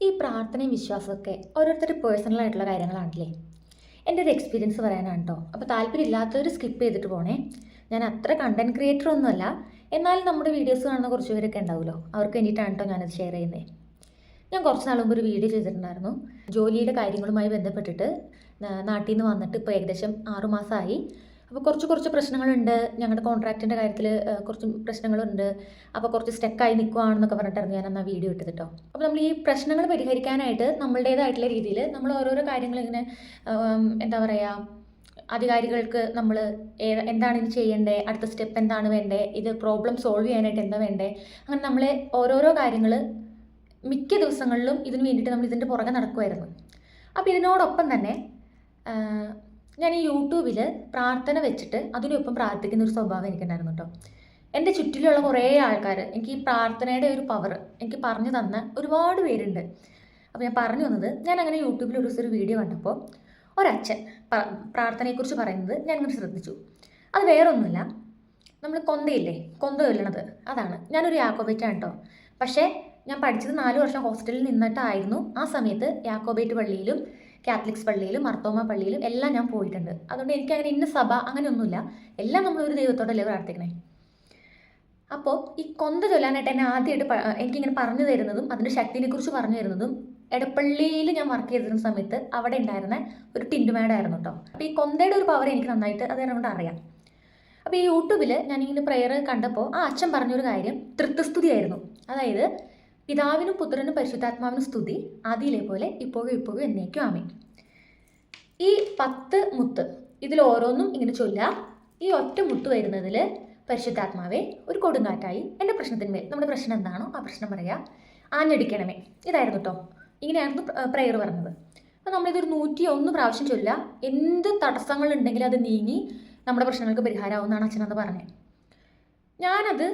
ഈ പ്രാർത്ഥനയും വിശ്വാസമൊക്കെ ഓരോരുത്തരുടെ പേഴ്സണൽ ആയിട്ടുള്ള കാര്യങ്ങളാണല്ലേ? എന്റെ ഒരു എക്സ്പീരിയൻസ് പറയാനാണ് കേട്ടോ അപ്പോൾ താല്പര്യമില്ലാത്തവർ സ്കിപ്പ് ചെയ്തിട്ട് പോണേ. ഞാൻ അത്ര കണ്ടന്റ് ക്രിയേറ്റർ ഒന്നുമല്ല. എന്നാലും നമ്മുടെ വീഡിയോസ് കാണുന്ന കുറച്ച് പേരൊക്കെ ഉണ്ടാവുമല്ലോ. അവർക്ക് വേണ്ടിയിട്ടാണ് കേട്ടോ ഞാനത് ഷെയർ ചെയ്യുന്നത് ഞാൻ കുറച്ച് നാൾ മുമ്പ് ഒരു വീഡിയോ ചെയ്തിട്ടുണ്ടായിരുന്നു. ജോലിയുടെ കാര്യങ്ങളുമായി ബന്ധപ്പെട്ടിട്ട് നാട്ടിൽ നിന്ന് വന്നിട്ട് ഇപ്പോൾ ഏകദേശം ആറുമാസമായി അപ്പോൾ കുറച്ച് കുറച്ച് പ്രശ്നങ്ങളുണ്ട്. ഞങ്ങളുടെ കോൺട്രാക്റ്റിന്റെ കാര്യത്തിൽ കുറച്ച് പ്രശ്നങ്ങളുണ്ട്. അപ്പോൾ കുറച്ച് സ്റ്റെക്കായി നിൽക്കുവാണെന്നൊക്കെ പറഞ്ഞിട്ടായിരുന്നു ഞാൻ അന്ന് ആ വീഡിയോ ഇട്ടത് കേട്ടോ അപ്പോൾ നമ്മൾ ഈ പ്രശ്നങ്ങൾ പരിഹരിക്കാനായിട്ട് നമ്മളുടേതായിട്ടുള്ള രീതിയിൽ നമ്മൾ ഓരോരോ കാര്യങ്ങൾ ഇങ്ങനെ എന്താ പറയുക അധികാരികൾക്ക് നമ്മൾ എന്താണ് ഇനി ചെയ്യേണ്ടത് അടുത്ത സ്റ്റെപ്പ് എന്താണ് വേണ്ടത് ഇത് പ്രോബ്ലം സോൾവ് ചെയ്യാനായിട്ട് എന്താ വേണ്ടേ? അങ്ങനെ നമ്മളെ ഓരോരോ കാര്യങ്ങൾ മിക്ക ദിവസങ്ങളിലും ഇതിന് വേണ്ടിയിട്ട് നമ്മൾ ഇതിന്റെ പുറകെ നടക്കുമായിരുന്നു അപ്പോൾ ഇതിനോടൊപ്പം തന്നെ ഞാൻ ഈ യൂട്യൂബിൽ പ്രാർത്ഥന വെച്ചിട്ട് അതിനൊപ്പം പ്രാർത്ഥിക്കുന്ന ഒരു സ്വഭാവം എനിക്കുണ്ടായിരുന്നു കേട്ടോ. എന്റെ ചുറ്റിലുള്ള കുറേ ആൾക്കാർ എനിക്ക് ഈ പ്രാർത്ഥനയുടെ ഒരു പവർ എനിക്ക് പറഞ്ഞു തന്ന ഒരുപാട് പേരുണ്ട്. അപ്പോൾ ഞാൻ പറഞ്ഞു വന്നത് ഞാൻ അങ്ങനെ യൂട്യൂബിൽ ഒരു ദിവസം ഒരു വീഡിയോ കണ്ടപ്പോൾ ഒരച്ഛൻ പ്രാർത്ഥനയെക്കുറിച്ച് പറയുന്നത് ഞാൻ ഇങ്ങനെ ശ്രദ്ധിച്ചു. അത് വേറൊന്നുമില്ല നമ്മൾ കൊന്തയില്ലേ കൊന്ത ചൊല്ലണത് അതാണ്. ഞാനൊരു യാക്കോബേറ്റാണ് കേട്ടോ. പക്ഷേ ഞാൻ പഠിച്ചത് നാല് വർഷം ഹോസ്റ്റലിൽ നിന്നിട്ടായിരുന്നു ആ സമയത്ത് യാക്കോബേറ്റ് പള്ളിയിലും കാത്തലിക്സ് പള്ളിയിലും മർത്തോമ പള്ളിയിലും എല്ലാം ഞാൻ പോയിട്ടുണ്ട്. അതുകൊണ്ട് എനിക്ക് അങ്ങനെ ഇന്ന സഭ അങ്ങനെയൊന്നുമില്ല. എല്ലാം നമ്മൾ ഒരു ദൈവത്തോടല്ലേ പ്രാർത്ഥിക്കണേ? അപ്പോൾ ഈ കൊന്ത ചൊല്ലാനായിട്ട് എന്നെ ആദ്യമായിട്ട് എനിക്കിങ്ങനെ പറഞ്ഞു തരുന്നതും അതിന്റെ ശക്തിനെക്കുറിച്ച് പറഞ്ഞു തരുന്നതും എടപ്പള്ളിയിൽ ഞാൻ വർക്ക് ചെയ്തിരുന്ന സമയത്ത് അവിടെ ഉണ്ടായിരുന്ന ഒരു ടിൻഡുമേഡായിരുന്നു കേട്ടോ. അപ്പോൾ ഈ കൊന്തയുടെ ഒരു പവർ എനിക്ക് നന്നായിട്ട് അത് എന്നോട് അറിയാം. അപ്പോൾ ഈ യൂട്യൂബിൽ ഞാനിങ്ങനെ പ്രെയർ കണ്ടപ്പോൾ ആ അച്ഛൻ പറഞ്ഞൊരു കാര്യം തൃത്വസ്തുതിയായിരുന്നു അതായത് പിതാവിനും പുത്രനും പരിശുദ്ധാത്മാവിനും സ്തുതി. ആദിയിലെ പോലെ ഇപ്പോഴും ഇപ്പോഴും എന്നേക്കും ആമേ ഈ പത്ത് മുത്ത് ഇതിൽ ഓരോന്നും ഇങ്ങനെ ചൊല്ലുക. ഈ ഒറ്റ മുത്ത് വരുന്നതിൽ പരിശുദ്ധാത്മാവേ ഒരു കൊടുങ്കാറ്റായി എന്റെ പ്രശ്നത്തിന്മേൽ നമ്മുടെ പ്രശ്നം എന്താണോ ആ പ്രശ്നം പറയുക. ആഞ്ഞടിക്കണമേ. ഇതായിരുന്നു കേട്ടോ ഇങ്ങനെയായിരുന്നു പ്രെയർ പറഞ്ഞത്. അപ്പോൾ നമ്മളിതൊരു നൂറ്റി ഒന്ന് പ്രാവശ്യം ചൊല്ലുക. എന്ത് തടസ്സങ്ങളുണ്ടെങ്കിലും അത് നീങ്ങി നമ്മുടെ പ്രശ്നങ്ങൾക്ക് പരിഹാരമാവുമെന്നാണ് അച്ഛനത് പറഞ്ഞത്. ഞാനത്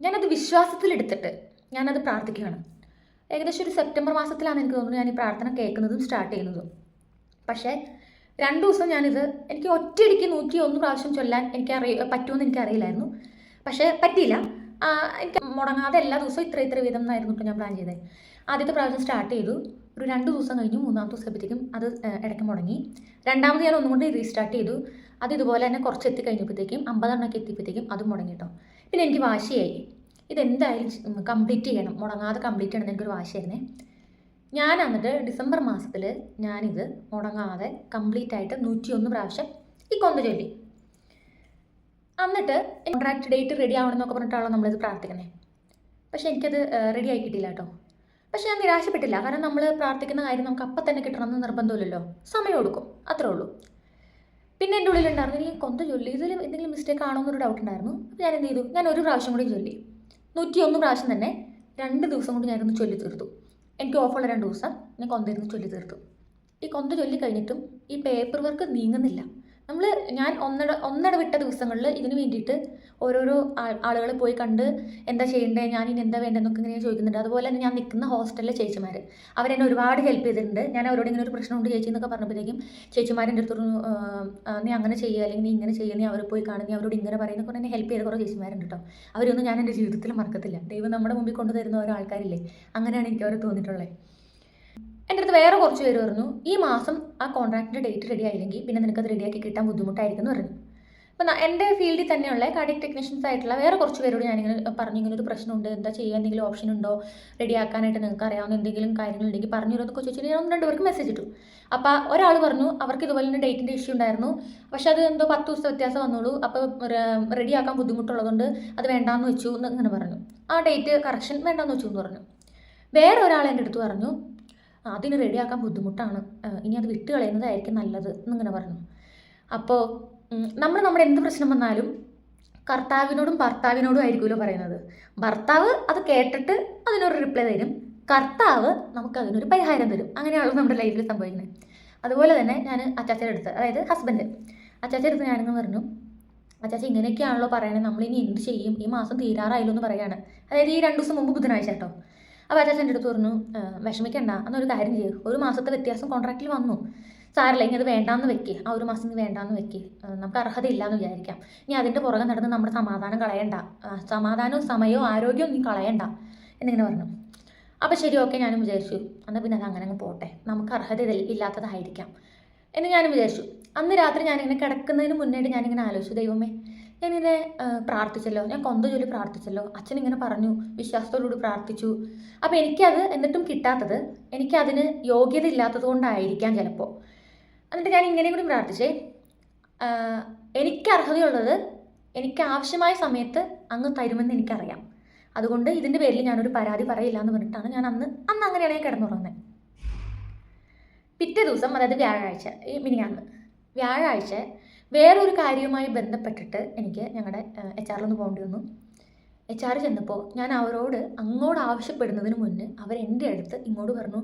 ഞാനത് വിശ്വാസത്തിലെടുത്തിട്ട് ഞാനത് പ്രാർത്ഥിക്കുകയാണ്. ഏകദേശം ഒരു സെപ്റ്റംബർ മാസത്തിലാണ് എനിക്ക് തോന്നുന്നത് ഞാൻ ഈ പ്രാർത്ഥന കേൾക്കുന്നതും സ്റ്റാർട്ട് ചെയ്യുന്നതും. പക്ഷേ രണ്ട് ദിവസം ഞാനിത് എനിക്ക് ഒറ്റയടിക്ക് നൂറ്റി ഒന്ന് പ്രാവശ്യം ചൊല്ലാൻ എനിക്ക് അറിയ പറ്റുമെന്ന് എനിക്കറിയില്ലായിരുന്നു പക്ഷേ പറ്റിയില്ല. എനിക്ക് മുടങ്ങാതെ എല്ലാ ദിവസവും ഇത്ര ഇത്ര വീതം എന്നായിരുന്നു ഞാൻ പ്ലാൻ ചെയ്തത് ആദ്യത്തെ പ്രാവശ്യം സ്റ്റാർട്ട് ചെയ്തു. ഒരു രണ്ട് ദിവസം കഴിഞ്ഞു മൂന്നാമത്തെ ദിവസത്തേക്കും അത് ഇടയ്ക്ക് മുടങ്ങി. രണ്ടാമത് ഞാൻ ഒന്നും കൊണ്ട് റീസ്റ്റാർട്ട് ചെയ്തു. അത് ഇതുപോലെ തന്നെ കുറച്ച് എത്തി കഴിഞ്ഞപ്പോഴത്തേക്കും അമ്പതെണ്ണമൊക്കെ എത്തിയപ്പോഴത്തേക്കും അതും മുടങ്ങി കേട്ടോ. പിന്നെ എനിക്ക് വാശിയായി. ഇതെന്തായാലും കംപ്ലീറ്റ് ചെയ്യണം. മുടങ്ങാതെ കംപ്ലീറ്റ് ചെയ്യണം എനിക്കൊരു വാശിയായിരുന്നേ. ഞാൻ എന്നിട്ട് ഡിസംബർ മാസത്തിൽ ഞാനിത് മുടങ്ങാതെ കംപ്ലീറ്റ് ആയിട്ട് നൂറ്റി ഒന്ന് പ്രാവശ്യം ഈ കൊന്ത ചൊല്ലി. എന്നിട്ട് കോൺട്രാക്ട് ഡേറ്റ് റെഡി ആവണമെന്നൊക്കെ പറഞ്ഞിട്ടാണല്ലോ നമ്മളിത് പ്രാർത്ഥിക്കുന്നത് പക്ഷേ എനിക്കത് റെഡി ആയി കിട്ടിയില്ല കേട്ടോ. പക്ഷേ ഞാൻ നിരാശപ്പെട്ടില്ല. കാരണം നമ്മൾ പ്രാർത്ഥിക്കുന്ന കാര്യം നമുക്ക് അപ്പം തന്നെ കിട്ടണമെന്ന് നിർബന്ധമില്ലല്ലോ. സമയം കൊടുക്കും അത്രേ ഉള്ളൂ. പിന്നെ എന്റെ ഉള്ളിലുണ്ടായിരുന്നു ഇനി കൊന്ത ചൊല്ലി. ഇതിൽ എന്തെങ്കിലും മിസ്റ്റേക്ക് ആണോ എന്നൊരു ഡൗട്ട് ഉണ്ടായിരുന്നു. ഞാൻ എന്ത് ചെയ്തു? ഞാൻ ഒരു പ്രാവശ്യം കൂടി ചൊല്ലി. നൂറ്റി ഒന്ന് പ്രാവശ്യം തന്നെ രണ്ട് ദിവസം കൊണ്ട് ഞാനിരുന്ന് ചൊല്ലി തീർത്തു. എനിക്ക് ഓഫുള്ള രണ്ട് ദിവസം ഞാൻ കൊന്തയിരുന്ന് ചൊല്ലി തീർത്തു. ഈ കൊന്ത ചൊല്ലി കഴിഞ്ഞിട്ടും ഈ പേപ്പർ വർക്ക് നീങ്ങുന്നില്ല. നമ്മൾ ഞാൻ ഒന്നിട ഒന്നിടവിട്ട ദിവസങ്ങളിൽ ഇതിന് വേണ്ടിയിട്ട് ഓരോരോ ആളുകൾ പോയി കണ്ട് എന്താ ചെയ്യേണ്ടത് ഞാൻ ഇനി എന്താ വേണ്ടതെന്നൊക്കെ ഇങ്ങനെ ചോദിക്കുന്നുണ്ട്. അതുപോലെ തന്നെ ഞാൻ നിൽക്കുന്ന ഹോസ്റ്റലിലെ ചേച്ചിമാർ അവരെന്നെ ഒരുപാട് ഹെൽപ്പ് ചെയ്തിട്ടുണ്ട്. ഞാൻ അവരോട് ഇങ്ങനെ ഒരു പ്രശ്നമുണ്ട് ചേച്ചി എന്നൊക്കെ പറഞ്ഞപ്പോഴത്തേക്കും ചേച്ചിമാരെന്റെ അടുത്ത് പറഞ്ഞു "ആ, ആ, നീ അങ്ങനെ ചെയ്യുക അല്ലെങ്കിൽ നീ ഇങ്ങനെ ചെയ്യുക നീ അവരെ പോയി കാണുക നീ അവരോട് ഇങ്ങനെ പറയുന്ന എന്നെ ഹെൽപ്പ് ചെയ്ത കുറേ ചേച്ചിമാരുണ്ട് കേട്ടോ അവരൊന്നും ഞാൻ എന്റെ ജീവിതത്തിൽ മറക്കത്തില്ല. ദൈവം നമ്മുടെ മുമ്പിൽ കൊണ്ടുതരുന്ന ഓരോ ആൾക്കാരില്ലേ? അങ്ങനെയാണ് എനിക്ക് അവർ തോന്നിയിട്ടുള്ളത് എന്റെ അടുത്ത് വേറെ കുറച്ച് പേര് പറഞ്ഞു ഈ മാസം ആ കോൺട്രാക്റ്റിന്റെ ഡേറ്റ് റെഡി ആയില്ലെങ്കിൽ പിന്നെ നിനക്കത് റെഡിയാക്കി കിട്ടാൻ ബുദ്ധിമുട്ടായിരിക്കും എന്ന് പറഞ്ഞു. അപ്പം എന്റെ ഫീൽഡിൽ തന്നെയുള്ള കാർഡിയക് ടെക്നീഷ്യൻസ് ആയിട്ടുള്ള വേറെ കുറച്ച് പേരോട് ഞാനിങ്ങനെ പറഞ്ഞു ഇങ്ങനെ ഒരു പ്രശ്നമുണ്ട് എന്താ ചെയ്യുക എന്തെങ്കിലും ഓപ്ഷൻ ഉണ്ടോ? റെഡിയാക്കാനായിട്ട് നിങ്ങൾക്ക് അറിയാവുന്ന എന്തെങ്കിലും കാര്യങ്ങളുണ്ടെങ്കിൽ പറഞ്ഞു തരുമെന്നൊക്കെ ചോദിച്ചിട്ട് ഞാൻ ഒന്ന് രണ്ട് പേർക്ക് മെസ്സേജ് ഇട്ടു. അപ്പോൾ ഒരാൾ പറഞ്ഞു അവർക്ക് ഇതുപോലെ തന്നെ ഡേറ്റിന്റെ ഇഷ്യൂ ഉണ്ടായിരുന്നു. പക്ഷെ അത് എന്തോ പത്ത് ദിവസത്തെ വ്യത്യാസം വന്നോളൂ. അപ്പോൾ റെഡിയാക്കാൻ ബുദ്ധിമുട്ടുള്ളതുകൊണ്ട് അത് വേണ്ടാന്ന് വെച്ചു എന്ന് ഇങ്ങനെ പറഞ്ഞു. ആ ഡേറ്റ് കറക്ഷൻ വേണ്ടാന്ന് വെച്ചു എന്ന് പറഞ്ഞു. വേറെ ഒരാൾ എന്റെ അടുത്ത് പറഞ്ഞു "ആ, അതിന് റെഡിയാക്കാൻ ബുദ്ധിമുട്ടാണ്. ഇനി അത് വിട്ട് കളയുന്നതായിരിക്കും നല്ലത് എന്നിങ്ങനെ പറഞ്ഞു. അപ്പോൾ നമ്മൾ നമ്മുടെ എന്ത് പ്രശ്നം വന്നാലും കർത്താവിനോടും ഭർത്താവിനോടും ആയിരിക്കുമല്ലോ പറയുന്നത്. ഭർത്താവ് അത് കേട്ടിട്ട് അതിനൊരു റിപ്ലൈ തരും. കർത്താവ് നമുക്ക് അതിനൊരു പരിഹാരം തരും. അങ്ങനെയാണല്ലോ നമ്മുടെ ലൈഫിൽ സംഭവിക്കുന്നത്. അതുപോലെ തന്നെ ഞാൻ അച്ചാച്ചയുടെ അടുത്ത് അതായത് ഹസ്ബൻഡ് അച്ചാച്ചയുടെ അടുത്ത് ഞാനെന്ന് പറഞ്ഞു അച്ചാച്ച ഇങ്ങനെയൊക്കെയാണല്ലോ പറയണത് നമ്മളിനി എന്ത് ചെയ്യും? ഈ മാസം തീരാറായല്ലോ എന്ന് പറയാണ്. അതായത് ഈ രണ്ട് ദിവസം മുമ്പ് ബുധനാഴ്ച കേട്ടോ. അപ്പോൾ അച്ചാച്ചന്റെ അടുത്ത് പറഞ്ഞു "ആ, വിഷമിക്കണ്ട എന്നൊരു കാര്യം ചെയ്യും. ഒരു മാസത്തെ വ്യത്യാസം കോൺട്രാക്റ്റിൽ വന്നു. സാറില്ല ഇനി അത് വേണ്ടാന്ന് വെക്ക്. ആ ഒരു മാസം ഇനി വേണ്ടാന്ന് വെക്ക്. നമുക്ക് നമുക്ക് അർഹതയില്ലാന്ന് വിചാരിക്കാം. ഇനി അതിന്റെ പുറകെ നടന്ന് നമ്മുടെ സമാധാനം കളയണ്ട. സമാധാനവും സമയവും ആരോഗ്യവും നീ കളയണ്ട. എന്നിങ്ങനെ പറഞ്ഞു. അപ്പോൾ ശരി ഓക്കെ ഞാനും വിചാരിച്ചു. എന്നാൽ പിന്നെ അത് അങ്ങനെ അങ്ങ് പോട്ടെ. നമുക്ക് അർഹത ഇല്ല- ഇല്ലാത്തതായിരിക്കാം. എന്ന് ഞാനും വിചാരിച്ചു. അന്ന് രാത്രി ഞാനിങ്ങനെ കിടക്കുന്നതിന് മുന്നേയിട്ട് ഞാനിങ്ങനെ ആലോചിച്ചു ദൈവമേ ഞാനിങ്ങനെ പ്രാർത്ഥിച്ചല്ലോ. ഞാൻ കൊന്ത ജോലി പ്രാർത്ഥിച്ചല്ലോ. അച്ഛൻ ഇങ്ങനെ പറഞ്ഞു വിശ്വാസത്തോടുകൂടി പ്രാർത്ഥിച്ചു. അപ്പോൾ എനിക്കത് എന്നിട്ടും കിട്ടാത്തത് എനിക്കതിന് യോഗ്യത ഇല്ലാത്തത് കൊണ്ടായിരിക്കാം ചിലപ്പോൾ എന്നിട്ട് ഞാൻ ഇങ്ങനെ കൂടി പ്രാർത്ഥിച്ചേ. എനിക്ക് അർഹതയുള്ളത് എനിക്ക് ആവശ്യമായ സമയത്ത് അങ്ങ് തരുമെന്ന് എനിക്കറിയാം. അതുകൊണ്ട് ഇതിന്റെ പേരിൽ ഞാനൊരു പരാതി പറയില്ല എന്ന് പറഞ്ഞിട്ടാണ് ഞാൻ അന്ന് അന്ന് അങ്ങനെയാണ് ഞാൻ കിടന്നുറങ്ങുന്നത് പിറ്റേ ദിവസം അതായത് വ്യാഴാഴ്ച ഈ മിനിങ്ങാന്ന് വ്യാഴാഴ്ച വേറൊരു കാര്യവുമായി ബന്ധപ്പെട്ടിട്ട് എനിക്ക് ഞങ്ങളുടെ എച്ച് ആറിലൊന്ന് പോകേണ്ടി വന്നു. എച്ച് ആർ ചെന്നപ്പോൾ ഞാൻ അവരോട് അങ്ങോട്ട് ആവശ്യപ്പെടുന്നതിന് മുന്നേ അവർ എന്റെ അടുത്ത് ഇങ്ങോട്ട് പറഞ്ഞു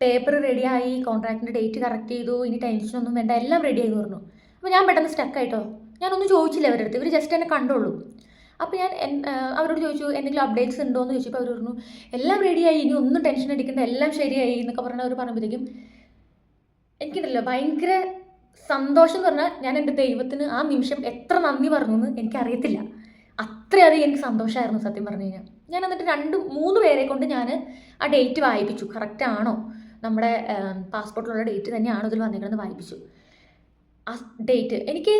പേപ്പർ റെഡിയായി കോൺട്രാക്റ്റിന്റെ ഡേറ്റ് കറക്റ്റ് ചെയ്തു ഇനി ടെൻഷനൊന്നും വേണ്ട എല്ലാം റെഡിയായി പറഞ്ഞു. അപ്പോൾ ഞാൻ പെട്ടെന്ന് സ്റ്റക്കായിട്ടോ ഞാനൊന്നും ചോദിച്ചില്ല അവരുടെ അടുത്ത് ഇവർ ജസ്റ്റ് എന്നെ കണ്ടോളൂ. അപ്പോൾ ഞാൻ അവരോട് ചോദിച്ചു എന്തെങ്കിലും അപ്ഡേറ്റ്സ് ഉണ്ടോ? എന്ന് ചോദിച്ചപ്പോൾ അവർ പറഞ്ഞു എല്ലാം റെഡിയായി ഇനി ഒന്നും ടെൻഷൻ അടിക്കേണ്ട എല്ലാം ശരിയായി എന്നൊക്കെ പറഞ്ഞാൽ അവർ പറയുമ്പോഴത്തേക്കും എനിക്കുണ്ടല്ലോ ഭയങ്കര സന്തോഷം എന്ന് പറഞ്ഞാൽ ഞാൻ എന്റെ ദൈവത്തിന് ആ നിമിഷം എത്ര നന്ദി പറഞ്ഞു എന്ന് എനിക്കറിയത്തില്ല. അത്രയധികം എനിക്ക് സന്തോഷമായിരുന്നു സത്യം പറഞ്ഞു കഴിഞ്ഞാൽ. ഞാൻ എന്നിട്ട് രണ്ട് മൂന്ന് പേരെ കൊണ്ട് ഞാൻ ആ ഡേറ്റ് വായിപ്പിച്ചു. കറക്റ്റ് ആണോ? നമ്മുടെ പാസ്പോർട്ടിലുള്ള ഡേറ്റ് തന്നെയാണോ ഇതിൽ വന്നിരിക്കുന്നത് വായിപ്പിച്ചു. ആ ഡേറ്റ് എനിക്ക്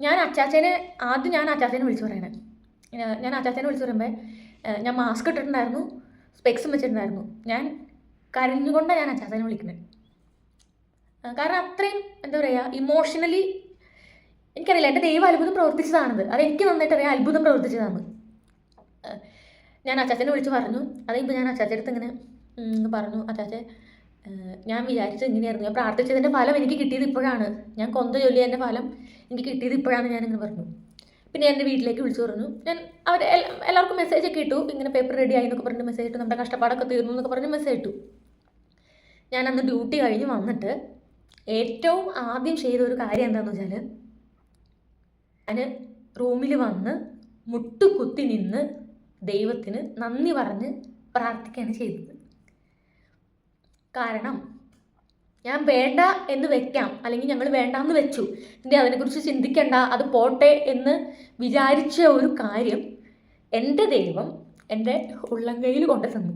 ഞാൻ അച്ചാച്ചനെ ആദ്യം ഞാൻ അച്ചാച്ചനെ വിളിച്ചു പറയണേ. ഞാൻ അച്ചാച്ചനെ വിളിച്ചു പറയുമ്പോൾ ഞാൻ മാസ്ക് ഇട്ടിട്ടുണ്ടായിരുന്നു സ്പെക്സും വെച്ചിട്ടുണ്ടായിരുന്നു. ഞാൻ കരഞ്ഞുകൊണ്ടാണ് ഞാൻ അച്ചാച്ചനെ വിളിക്കുന്നത് കാരണം അത്രയും എന്താ പറയുക ഇമോഷണലി എനിക്കറിയില്ല എന്റെ ദൈവം അത്ഭുതം പ്രവർത്തിച്ചതാണത് അത് എനിക്ക് നന്നായിട്ട് അറിയാം അത്ഭുതം പ്രവർത്തിച്ചതാണ് ഞാൻ അച്ചാച്ചനെ വിളിച്ച് പറഞ്ഞു. അത് കഴിയുമ്പോൾ ഞാൻ അച്ചാച്ചടുത്ത് ഇങ്ങനെ പറഞ്ഞു അച്ചാച്ചെ ഞാൻ വിചാരിച്ചത് ഇങ്ങനെയായിരുന്നു. ഞാൻ പ്രാർത്ഥിച്ചതിന്റെ ഫലം എനിക്ക് കിട്ടിയത് ഇപ്പോഴാണ്. ഞാൻ കൊന്ത ജോലിയതിന്റെ ഫലം എനിക്ക് കിട്ടിയത് ഇപ്പോഴാണ് ഞാനിങ്ങനെ പറഞ്ഞു. പിന്നെ എന്റെ വീട്ടിലേക്ക് വിളിച്ചു പറഞ്ഞു. ഞാൻ അവർ എല്ലാവർക്കും മെസ്സേജ് ഒക്കെ ഇട്ടു. ഇങ്ങനെ പേപ്പർ റെഡി ആയി എന്നൊക്കെ പറഞ്ഞ് മെസ്സേജ് ഇട്ടു. നമ്മുടെ കഷ്ടപ്പാടൊക്കെ തീർന്നു എന്നൊക്കെ പറഞ്ഞ് മെസ്സേജ് ഇട്ടു. ഞാൻ അന്ന് ഡ്യൂട്ടി കഴിഞ്ഞ് വന്നിട്ട് ഏറ്റവും ആദ്യം ചെയ്ത ഒരു കാര്യം എന്താണെന്ന് വെച്ചാൽ ഞാൻ റൂമിൽ വന്ന് മുട്ടുകുത്തി നിന്ന് ദൈവത്തിന് നന്ദി പറഞ്ഞ് പ്രാർത്ഥിക്കുകയാണ് ചെയ്തത്. കാരണം ഞാൻ വേണ്ട എന്ന് വെക്കാം അല്ലെങ്കിൽ ഞങ്ങൾ വേണ്ടാന്ന് വെച്ചു. എന്റെ അതിനെക്കുറിച്ച് ചിന്തിക്കണ്ട അത് പോട്ടെ എന്ന് വിചാരിച്ച ഒരു കാര്യം എന്റെ ദൈവം എന്റെ ഉള്ളംകൈയിൽ കൊണ്ടു തന്നു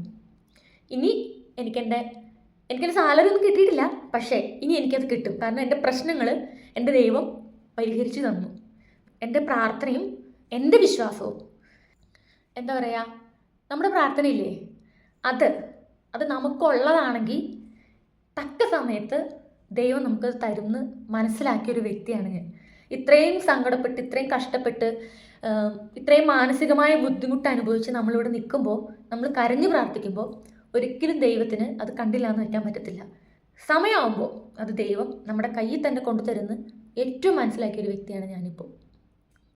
ഇനി എനിക്കെന്റെ എനിക്കെന്റെ സാലറി ഒന്നും കിട്ടിയിട്ടില്ല. പക്ഷേ ഇനി എനിക്കത് കിട്ടും. കാരണം എന്റെ പ്രശ്നങ്ങൾ എന്റെ ദൈവം പരിഹരിച്ചു തന്നു. എന്റെ പ്രാർത്ഥനയും എന്റെ വിശ്വാസവും. എന്താ പറയുക നമ്മുടെ പ്രാർത്ഥനയില്ലേ? അത് അത് നമുക്കുള്ളതാണെങ്കിൽ തക്ക സമയത്ത് ദൈവം നമുക്ക് തരുന്ന് മനസ്സിലാക്കിയ ഒരു വ്യക്തിയാണ് ഞാൻ. ഇത്രയും സങ്കടപ്പെട്ട് ഇത്രയും കഷ്ടപ്പെട്ട് ഇത്രയും മാനസികമായ ബുദ്ധിമുട്ട് അനുഭവിച്ച് നമ്മളിവിടെ നിൽക്കുമ്പോൾ നമ്മൾ കരഞ്ഞു പ്രാർത്ഥിക്കുമ്പോൾ ഒരിക്കലും ദൈവത്തിന് അത് കണ്ടില്ല എന്ന് വയ്ക്കാൻ പറ്റത്തില്ല. സമയമാകുമ്പോൾ അത് ദൈവം നമ്മുടെ കയ്യിൽ തന്നെ കൊണ്ടുതരുന്ന ഏറ്റവും മനസ്സിലാക്കിയ ഒരു വ്യക്തിയാണ് ഞാനിപ്പോൾ.